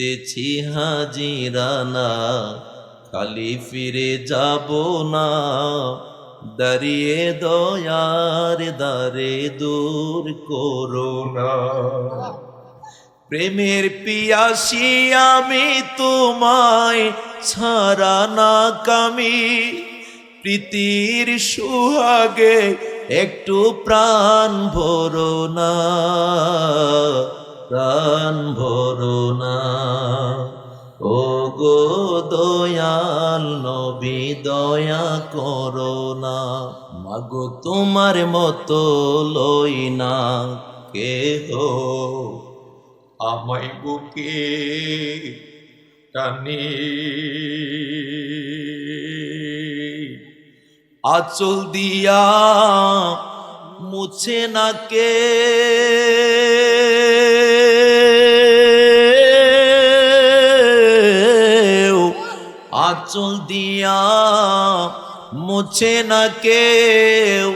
তেছি হাজিরানা খালি ফিরে যাব না। দাঁড়িয়ে দয়ার দারে দূর করো না। প্রেমের পিয়াসি আমি তোমায় ছাড়া না কামি। প্রীতির সুহাগে একটু প্রাণ ভরো না। প্রাণ ভরো না। ও গো দয়াল নবী দয়া করো না। মাগো তোমার মতো লই না কেহ। আমায় বুকে টানে। আচল দিয়া মুছে না কে। আচল দিয়া মুছে না কেউ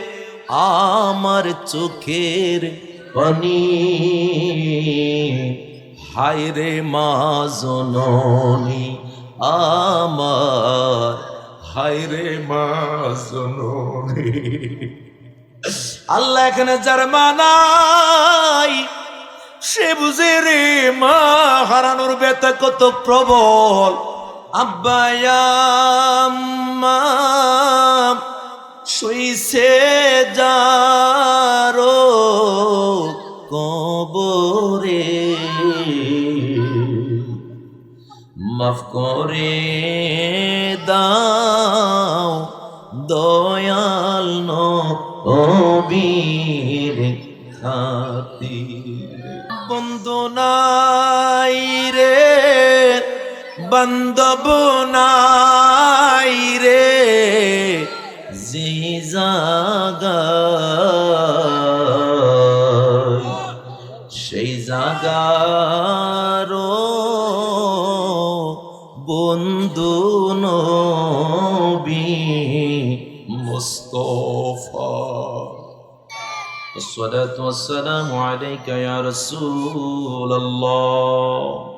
আমার চোখের পানি। হায় রে মা জননী আমার, হায় রে মা জননী। আল্লাহ এখানে যার মানাই সে বুঝে রে মা হারানোর ব্যথা কত প্রবল। আব্বায়াম্মা শুইছে যারো কবরে। মাফ করে দাও দয়াল নবীর খাতির। বন্ধু নাই রে বান্ধব নাই রে যে জাগায় সেই জাগারও বন্ধু নবী মুস্তফা الصلاة والسلام عليك يا رسول الله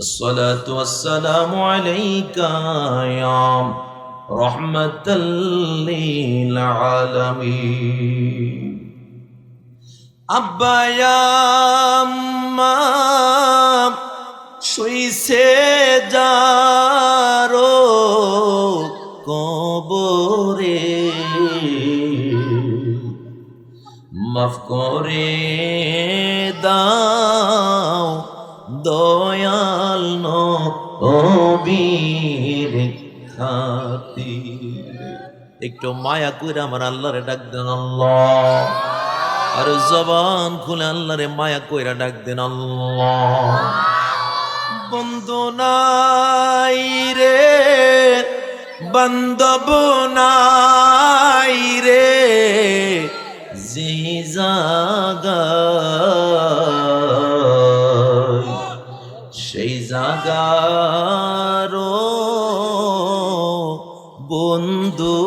الصلاة والسلام عليك يا رحمة للعالمين আব্বা আম্মা শুইছে যারো কবরে মাফ করে নবীর খাতির একটু মায়া করে আমার আল্লাহরে ডাক দেন আল্লাহ। আর জবান খুলে আল্লাহরে মায়া কইরা ডাক দেন আল্লাহ। বন্ধু নাই রে, বান্ধব নাই রে যে জাগায় সেই জাগারও বন্ধু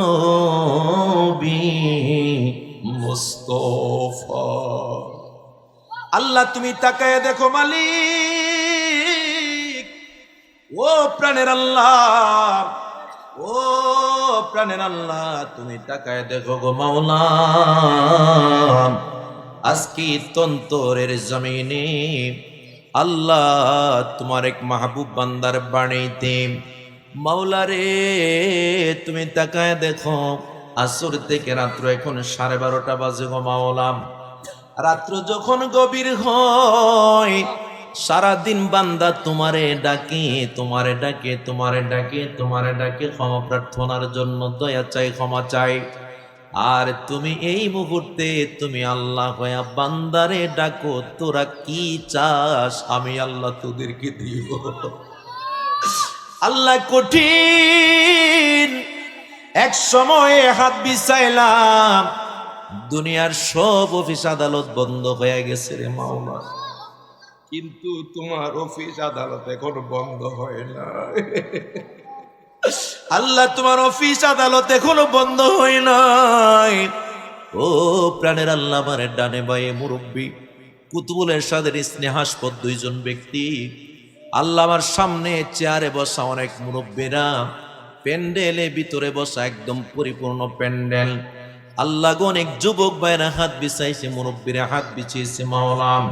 নবী মুস্তফা। আল্লাহ, তুমি তাকায় দেখো মালিক। ও প্রাণের আল্লাহ, ও প্রাণের আল্লাহ, তুমি তাকায় দেখো গো মাওলা। আজকে তন্তরের জমিনে আল্লাহ তোমার এক মাহবুব বান্দার বাণীতে মাওলা রে তুমি তাকায় দেখো, আসর থেকে রাত্র এখন সাড়ে বারোটা বাজে গো মাওলাম রাত্র যখন গভীর হয়, সারাদিন বান্দা তোমারে ডাকে তোমারে ডাকে তোমারে ডাকে তোমারে ডাকে, ক্ষমা প্রার্থনার জন্য দয়া চাই, ক্ষমা চাই। আর তুমি এই মুহূর্তে তুমি আল্লাহ হয়া বান্দারে ডাকো, তোরা কি চাস? আমি আল্লাহ তোদেরকে দিব। আল্লাহ কঠিন। এক সময়ে হাত বিছাইলাম। দুনিয়ার সব অফিস আদালত বন্ধ হয়ে গেছে রে মাওলা। কিন্তু তোমার অফিস আদালত এখন বন্ধ হয় না আল্লাহ তোমার অফিস আদালত এখনও বন্ধ হয় নাই। ও প্রাণের আল্লাহ আমার ডানে বায়ে মুরব্বী কুতুবুলের সাদের স্নেহাস্পদ দুইজন ব্যক্তি। আল্লাহ আমার সামনে চেয়ারে বসা অনেক মুরব্বীরা, প্যান্ডেলে ভিতরে বসা একদম পরিপূর্ণ প্যান্ডেল। আল্লাহ অনেক যুবক ভাইরা হাত বিছাইছে, মুরব্বীরা হাত বিছিয়েছে মাওলাম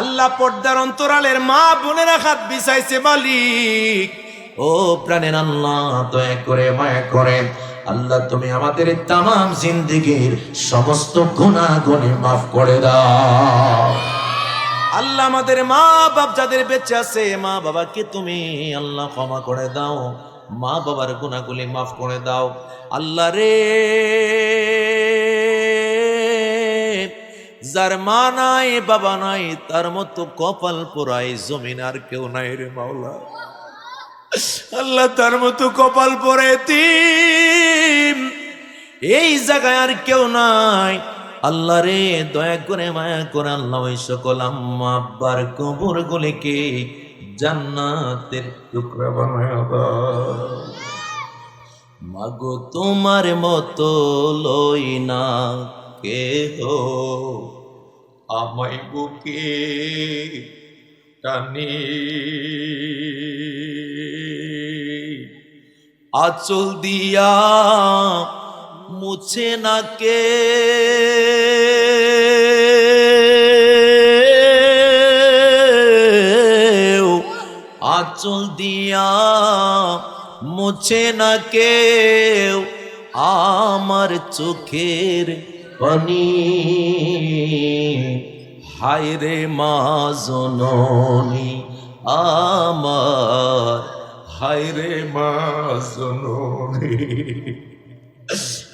আল্লাহ পর্দার অন্তরালের মা বোনেরা হাত বিছাইছে, মালিক। ও প্রাণের আল্লাহ, দয়া করে, মায়া করে। আল্লাহ, তুমি আমাদের তাম জিন্দিগির সমস্ত গুণাগুণে মাফ করে দাও। আল্লাহ, আমাদের মা বাপ যাদের বেঁচে আছে মা বাবাকে তুমি আল্লাহ ক্ষমা করে দাও। মা বাবার গুণাগুলি মাফ করে দাও। আল্লাহ রে, যার মা নাই, বাবা নাই, তার মতো কপাল পোড়াই জমিন আর কেউ নাই রে মাওলা। আল্লাহ তার মতো কপাল পরে তিম। এই জায়গায় আর কেউ নাই। আল্লাহ রে, দয়া করে মায়া করে আল্লাহ ওই সকল আম্মা আব্বার কবর গুলিকে জান্নাতের টুকরা বানায় মাগো, তোমার মতো লই না কেহ। আমায় বুকে টানি। আচল দিয়া মুছে না কে? আচল দিয়া মুছে না কেউ আমার চোখের পানি। হায় রে মা জননী আমার হায় রে মা জননী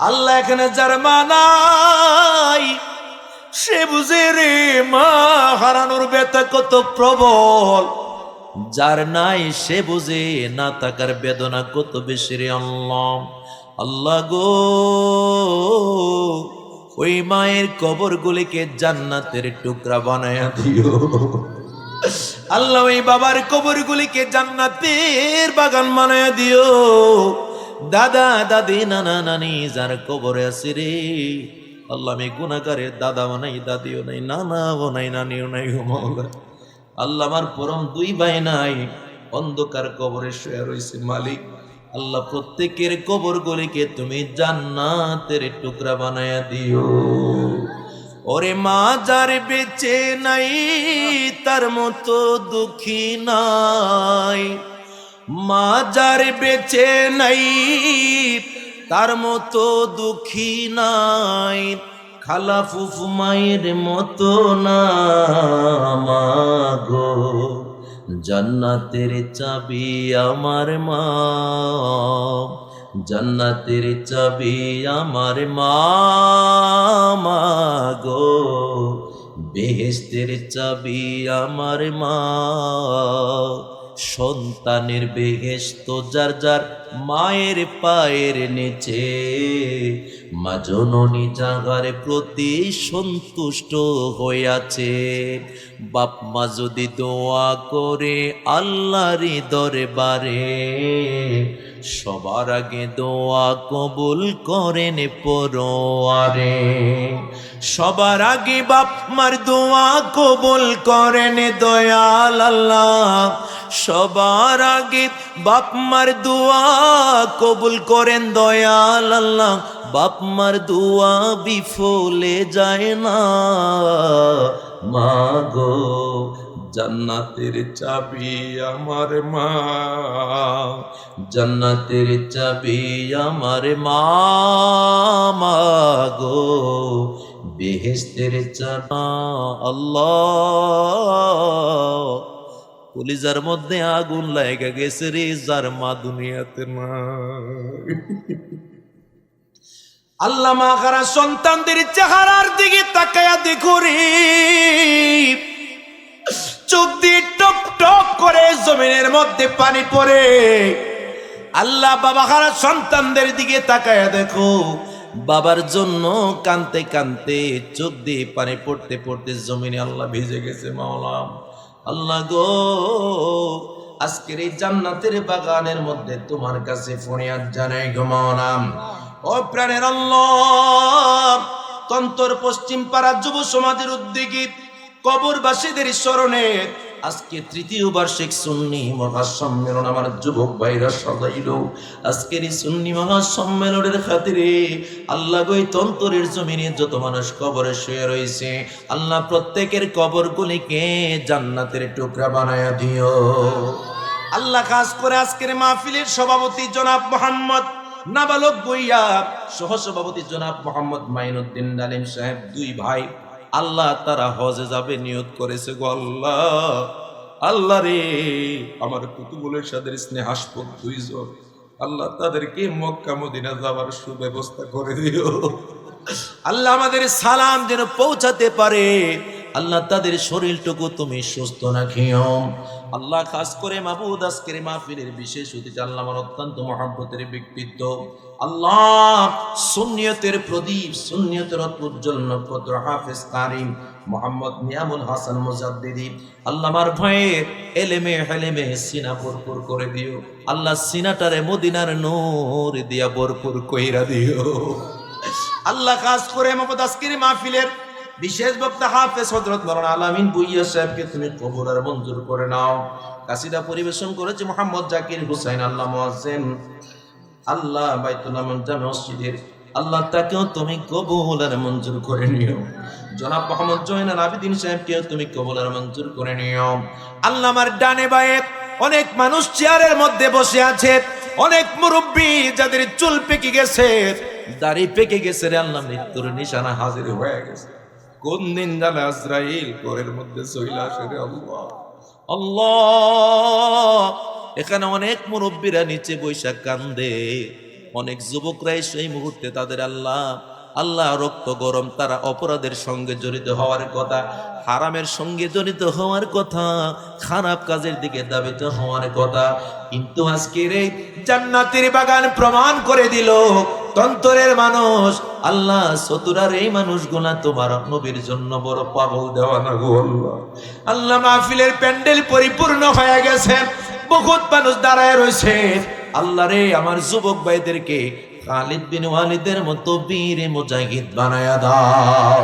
আল্লাহ এখানে যার মা নাই, সে বুঝে রে মা হারানোর ব্যথা কত প্রবল। যার নাই সে বুঝে না থাকার বেদনা কত বেশি রে আল্লাহ। আল্লাহ গো, ওই মায়ের কবরগুলিকে জান্নাতের টুকরা বানায়া দিও। আল্লাহ ওই বাবার কবরগুলিকে জান্নাতের বাগান বানায়া দিও। দাদা, দাদি, নানা, নানি যার কবরে আছে রে। আল্লাহ আমি গুণাগারের দাদাও নাই, দাদিও নাই, নানাও নাই, নানিও নাই গো মাওলা। আল্লাহ আমার পরম দুই ভাই নাই, অন্ধকার কবরে শুয়ে রয়েছে মালিক। আল্লাহ প্রত্যেকের কবর গুলিকে তুমি জান্নাতের টুকরা বানায়া দিও। ওরে মা যার বেঁচে নাই, তার মতো দুঃখী নাই। মা যার বেঁচে নাই, তার মতো দুঃখী নাই। খালা ফুফু মায়ের মতো না মাগো। জান্নাতের চাবি আমার মা। জান্নাতের চবি আমার মা গো। বেহেস্তের চাবি আমার মা। সন্তানের বেহেস্ত যার যার মায়ের পায়ের নিচে। মা জননী জাগার প্রতি সন্তুষ্ট হইয়াছে, বাপ মা যদি দোয়া করে আল্লাহরই দরবারে, সবার আগে দোয়া কবুল করেন পরোয়ারে। সবার আগে বাপ মার দোয়া কবুল করেন দয়াল আল্লাহ। সবার আগে বাপ মার দোয়া কবুল করেন দয়াল আল্লাহ। বাপ মার দোয়া বিফলে যায় না। মাগো জান্নাতের চাবি আমার মা। জান্নাতের চাবি আমার মা। মাগো বেহেস্তের চাবা আল্লাহ। কলিজার মধ্যে আগুন লাগা গেছে রে, যার মা দুনিয়াতে না আল্লাহ মা খারা সন্তানদের চেহারার দিকে তাকায়া দেখো রে চোখ দিয়ে টপ টপ করে জমিনের মধ্যে পানি পড়ে। আল্লাহ বাবা হারা সন্তানদের দিকে তাকায় দেখো। বাবার জন্য কানতে কানতে চোখ দিয়ে পানি পড়তে পড়তে জমিনে আল্লাহ ভিজে গেছে মাওলাম আল্লাহ গো, আজকের এই জান্নাতের বাগানের মধ্যে তোমার কাছে ফরিয়াদ জানাই গো মাওলাম ও প্রাণের তন্তর পশ্চিম পাড়া যুব সমাজের উদ্যোগী, কবরবাসীদের স্মরণে আজকে তৃতীয় বার্ষিক সুন্নি মহাসম্মেলন আমার যুবক ভাইরা সদাইল আজকের এই সুন্নি মহাসম্মেলনের খাতিরে আল্লাহ গই তন্তরের জমিনে যত মানুষ কবরে শুয়ে রয়েছে, আল্লাহ প্রত্যেকের কবরগুলিকে জান্নাতের টুকরা বানায়া দিও। আল্লাহ কাজ করে আজকের মাহফিলের সভাপতি জনাব মোহাম্মদ নাবালক বইয়া সহসভাপতি জনাব মোহাম্মদ মাইনুদ্দিন ডালিম সাহেব, দুই ভাই, আল্লাহ তারা হজে যাবে নিয়ত করেছে গো আল্লাহ। আল্লাহ রে, আমার কুতুবুলের সাথে স্নেহাসপদ দুইজন আল্লাহ তাদেরকে মক্কা, মদিনা যাওয়ার সুব্যবস্থা করে দিও। আল্লাহ আমাদের সালাম যেন পৌঁছাতে পারে। আল্লাহ তাদের শরীরটুকু তুমি সুস্থ রাখিও আল্লাহ খাস করে মাহবুদ আজকের মাহফিলের বিশেষ অতিথি, আল্লাহ আমার অত্যন্ত মহাব্বতের ব্যক্তিত্ব। আল্লাহ সুন্নিয়তের প্রদীপ, সুন্নিয়তের উজ্জ্বল নক্ষত্র হাফেজ কারিম মোহাম্মদ নিয়ামুল হাসান মুজাদ্দিদি, আল্লাহ আমার ভয়ের এলেমে হেলেমে সিনা ভরপুর করে দিও। আল্লাহ সিনাটারে মদিনার নূর দিয়া ভরপুর কইরা দিও। আল্লাহ কাজ করে মোহাম্মদ আজকের মাহফিলের বিশেষ বক্তা হাফেজ হজরত মরণ আলামিন বুইয়া সাহেবকে তুমি কবুল আর মঞ্জুর করে নাও। কাসিদা পরিবেশন করেছে মোহাম্মদ জাকির হুসাইন, আল্লাহ মোয়াজ্জেম আল্লাহ বাইতুল্লাহ জামে মসজিদের, আল্লাহ তাকেও তুমি কবুল আর মঞ্জুর করে নিও। জনাব মোহাম্মদ জয়নাল আবিদিন সাহেবকেও তুমি কবুল আর মঞ্জুর করে নিও। আল্লাহ আমার ডানে বায়ে অনেক মানুষ চেয়ারের মধ্যে বসে আছে, অনেক মুরব্বী যাদের চুল পেকে গেছে, দাড়ি পেকে গেছে রে, আল্লাহ মৃত্যুর নিশানা হাজির হয়ে গেছে। কোন দিন জানে আজরাইল কোরের মধ্যে চইলা আসে আল্লাহ। আল্লাহ, এখানে অনেক মুরব্বীরা নিচে বৈশাখ কান্দে। অনেক যুবকরা সেই মুহূর্তে তাদের আল্লাহ আল্লাহ রক্ত গরম, তারা অপরাধের সঙ্গে জড়িত হওয়ার কথা, হারামের সঙ্গে জড়িত হওয়ার কথা, খারাপ কাজের দিকে দাবিত হওয়ার কথা। কিন্তু আজকের এই জান্নাতের বাগান প্রমাণ করে দিল, তন্তরের মানুষ আল্লাহ চতুরার এই মানুষগুলা তোমার নবীর জন্য বড় পাগল দেওয়া না গো আল্লাহ। আল্লাহ মাহফিলের প্যান্ডেল পরিপূর্ণ হয়ে গেছে, বহুত মানুষ দাঁড়ায় রয়েছে। আল্লাহ রে, আমার যুবক ভাইদেরকে খালিদ বিন ওয়ালিদের মতো বীর মুজাহিদ বানায়া দাও।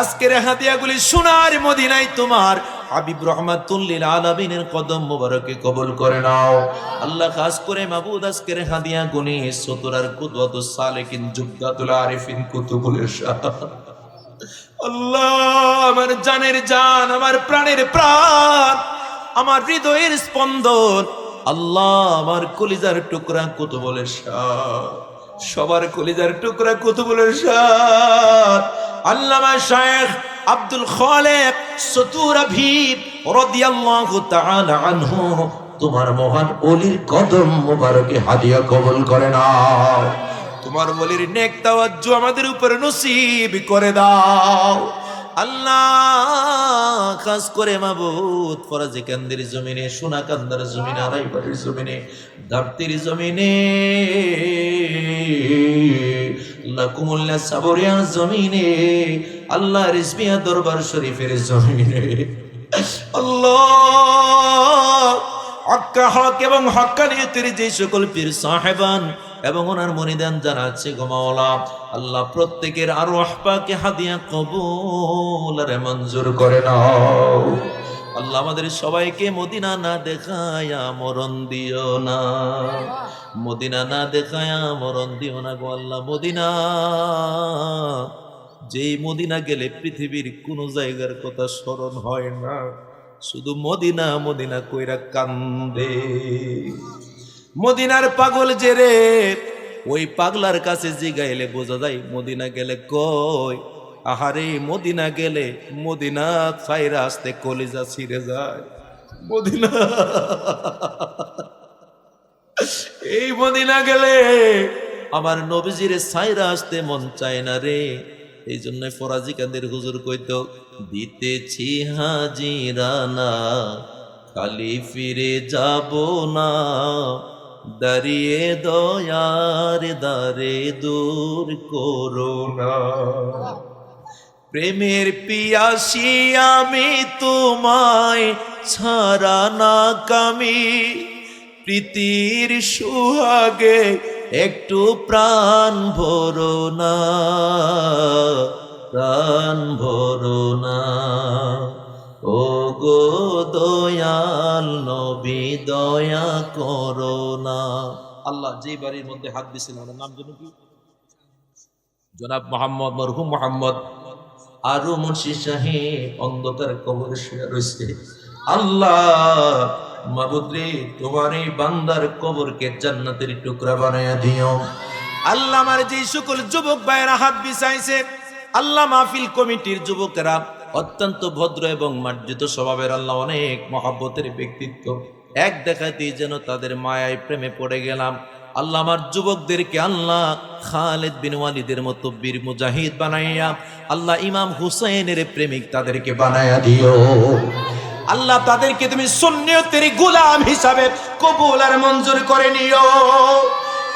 আজকের হাদিয়াগুলি সোনার মদিনায় তোমার হাবিব রহমাতুল্লিল আলামিনের কদম মোবারকে কবুল করে নাও। আল্লাহ খাস করে মাবুদ আজকের হাদিয়া গুনি সতুরার কুদওয়াত সালেকিন জুবদাতুল আরিফিন কুতুবুল আল্লাহ, আমার জানের জান, আমার প্রাণের প্রাণ, আমার হৃদয়ের স্পন্দন, আল্লাহ, আমার কলিজার টুকরা কুতুবুলের শাহ সবার কলিজার টুকরা কুতুবুলের শাহ আল্লামা শায়েখ আব্দুল খালেক সতুর আভিব রাদিয়াল্লাহু তাআলা আনহু। তোমার মহান অলির কদম মোবারকে হাদিয়া কবল করে নাও। তোমার বলির নেক তাওয়াজ্জু আমাদের উপর নসিব করে দাও। আল্লাহ, খাস করে মাবুদ ফরাজি কান্দির জমিনে সোনা কান্দার জমিনে, আড়াইবাড়ির জমিনে ধরতির জমিনে, লাকুমুল্লা কুমুল্লা সাবরিয়ার জমিনে আল্লাহ রিসমিয়া দরবার শরীফের জমিনে। আল্লাহ হক্কা হক এবং হক্কানিয়তের যে সকল পীর সাহেবান এবং ওনার মনিদান আছে গোমাওলা আল্লাহ প্রত্যেকের আরও আহপাকে হাদিয়া কবুল আর মঞ্জুর করে নাও। আল্লাহ আমাদের সবাইকে মদিনা না দেখায়া মরণ দিও না। মদিনা না দেখায়া মরণ দিও না গো আল্লাহ, মদিনা। যেই মদিনা গেলে পৃথিবীর কোন জায়গার কথা স্মরণ হয় না। শুধু মদিনা মদিনা কইরা কান্দে। মদিনার পাগল যে রে, ওই পাগলার কাছে জিগাইলে বোঝা যায় মদিনা গেলে কই? আহারে, মদিনা গেলে মদিনা ছাইরা আসতে কলিজা ছিঁড়ে যায়। মদিনা। এই মদিনা গেলে আমার নবীজির ছাইরা আসতে মন চায় না রে। এই জন্য ফরাজি কান্দের হুজুর কইত, দিতেছি হাজিরানা খালি ফিরে যাব না। দাঁড়িয়ে দয়ার দারে দূর করো না। প্রেমের পিয়াসি আমি তোমায় ছাড়া না কামি, প্রীতির সুহাগে একটু প্রাণ ভরো না, প্রাণ ভরো না। ও গো দয়াল নবী, দয়া করো না। আল্লাহ যে বাড়ির মধ্যে হাত দিয়েছিলেন ওনার নাম যেন কি? জনাব মোহাম্মদ মরহুম মোহাম্মদ। আরও মুন্সি সাহেব অন্ধকার কবরে শুয়ে রয়েছে। আল্লাহ মাবুদ্রি তোমার এই বান্দার কবরকে জান্নাতের টুকরা বানায়া দিও। আল্লাহ আমার যে সকল যুবক ভাইয়েরা হাত বিছাইছে, আল্লাহ মাহফিল কমিটির যুবকেরা অত্যন্ত ভদ্র এবং মার্জিত স্বভাবের আল্লাহ অনেক মহাব্বতের ব্যক্তিত্ব। এক দেখাতেই যেন তাদের মায়ায় প্রেমে পড়ে গেলাম। আল্লাহ আমার যুবকদেরকে আল্লাহ খালেদ বিন ওয়ালিদের মতো বীর মুজাহিদ বানাইয়া, আল্লাহ ইমাম হুসাইনের প্রেমিক তাদেরকে বানায়া দিও। আল্লাহ তাদেরকে তুমি সুন্নিয়তের গোলাম হিসাবে কবুল আর মঞ্জুর করে নিও।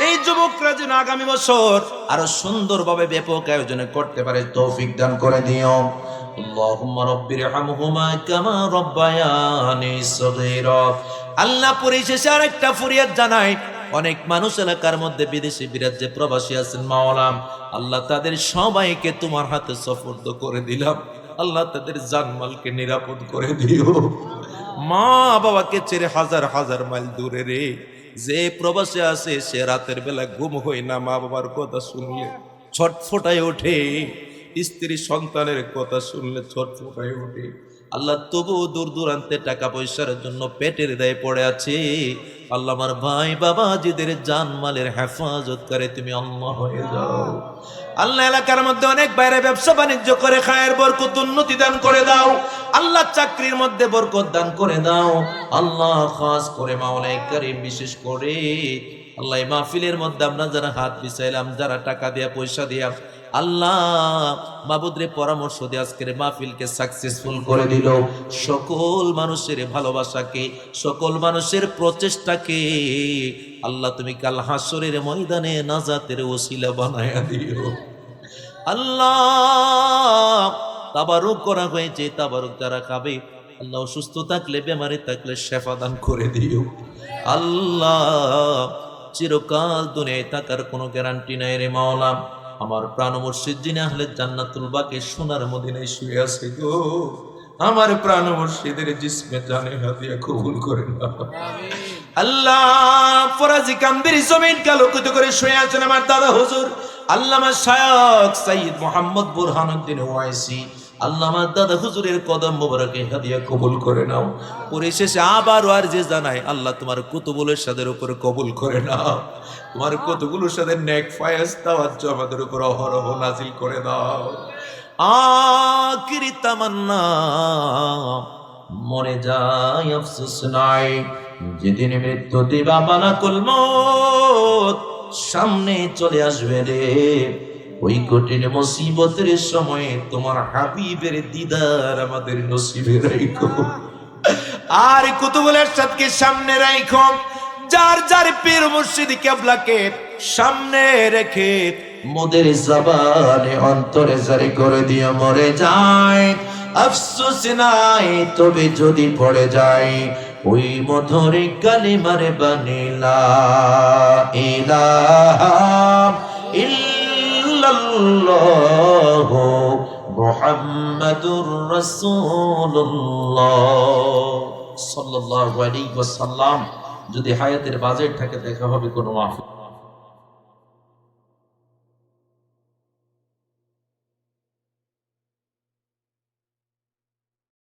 এই যুবকরা যেন আগামী বছর আরও সুন্দরভাবে ব্যাপক আয়োজনে করতে পারে, তৌফিক দান করে দিও। আল্লাহ পরিশেষে আরেকটা ফরিয়াদ জানাই। অনেক মানুষ এলাকার মধ্যে বিদেশি বিরাজ্যে প্রবাসী আছেন মাওলাম আল্লাহ তাদের সবাইকে তোমার হাতে সফর্দ করে দিলাম। আল্লাহ তাদের জানমালকে নিরাপদ করে দিও। মা বাবাকে ছেড়ে হাজার হাজার মাইল দূরে রে। যে প্রবাসে আসে সে রাতের বেলা ঘুম হয় না, মা বাবার কথা শুনলে ছটফটায় ওঠে। স্ত্রী সন্তানের কথা শুনলে ছটফটায় ওঠে। আল্লাহ তবু দূর দূরান্তে টাকা পয়সার জন্য পেটের দায়ে পড়ে আছে। আল্লাহ আমার ভাই বাবা জিদের জান মালের হেফাজত করে, তুমি আল্লাহ হয়ে যাও। আল্লাহ এলাকার মধ্যে অনেক বাইরে ব্যবসা বাণিজ্য করে, খায়ের বরকত উন্নতি দান করে দাও। আল্লাহ চাকরির মধ্যে বরকত দান করে দাও। আল্লাহ খাস করে মাওলাই করিম বিশেষ করে আল্লাহ মাহফিলের মধ্যে আমরা যারা হাত বিছাইলাম, যারা টাকা দিয়া, পয়সা দিয়া, আল্লাহ মাবুদরে পরামর্শ দিয়ে আজকের মাহফিলকে সাকসেসফুল করে দিল। সকল মানুষের ভালোবাসাকে, সকল মানুষের প্রচেষ্টাকে আল্লাহ তুমি কাল হাসরের ময়দানে নাজাতের ওসিলা বানায়া দিও। আল্লাহ তাবারুক করা হয়েছে, তাবারুক যারা খাবে, আল্লাহ সুস্থ থাকলে, বেমারি থাকলে শেফা দান করে দিও। আল্লাহ চিরকাল দুনিয়ায় থাকার কোনো গ্যারান্টি নাই রে মাওলা আমার প্রাণ মুর্শিদ যিনি আহলে জান্নাতুল বাকে সোনার মদিনায় শুয়ে আছে গো। আমার প্রাণ মুর্শিদের জিসমে জানে হাতিয়া কবুল করে না আল্লাহ ফরাজি কামদের জমিন কালোকিত করে শুয়ে আছেন আমার দাদা হুজুর। আল্লামা শায়ক সাইয়দ মোহাম্মদ বুরহানুদ্দিন ওয়াইসি। আল্লাহ আমার দাদা হুজুরের কদম মোবারকে হাদিয়া কবুল করে নাও। পরিশেষে আবার আর যে জানাই আল্লাহ তোমার কুতুবুলের সাদের উপরে কবুল করে নাও। তোমার কতগুলোর সাথে নেক ফায়াজ তাওয়াজ্জু আমাদের উপর অহরহ নাজিল করে দাও। আকিরি তামান্না, মরে যায় আফসোস নাই। যেদিন মৃত্যু দিবা মালাকুল মত সামনে চলে আসবে রে। ওই কঠিন মুসিবতের সময় তোমার হাবিবের দিদার আমাদের নসিবে রাখো আর কুতুবুলের সাথে সামনে রাখো যার যার পীর মুর্শিদ কেবলাকে সামনে রেখে মোদের জবানে অন্তরে জারি করে দিয়ে মরে যায়। আফসোস নাই, তবে যদি পড়ে যায়, ওই মধুর কালিমারে বানিলা ইলাহা ইল্লাল্লাহ মুহাম্মাদুর রাসূলুল্লাহ। সাল্লাল্লাহু আলাইহি ওয়াসাল্লাম। যদি হায়াতের বাজেট থাকে দেখা হবে কোনো মাহফিল।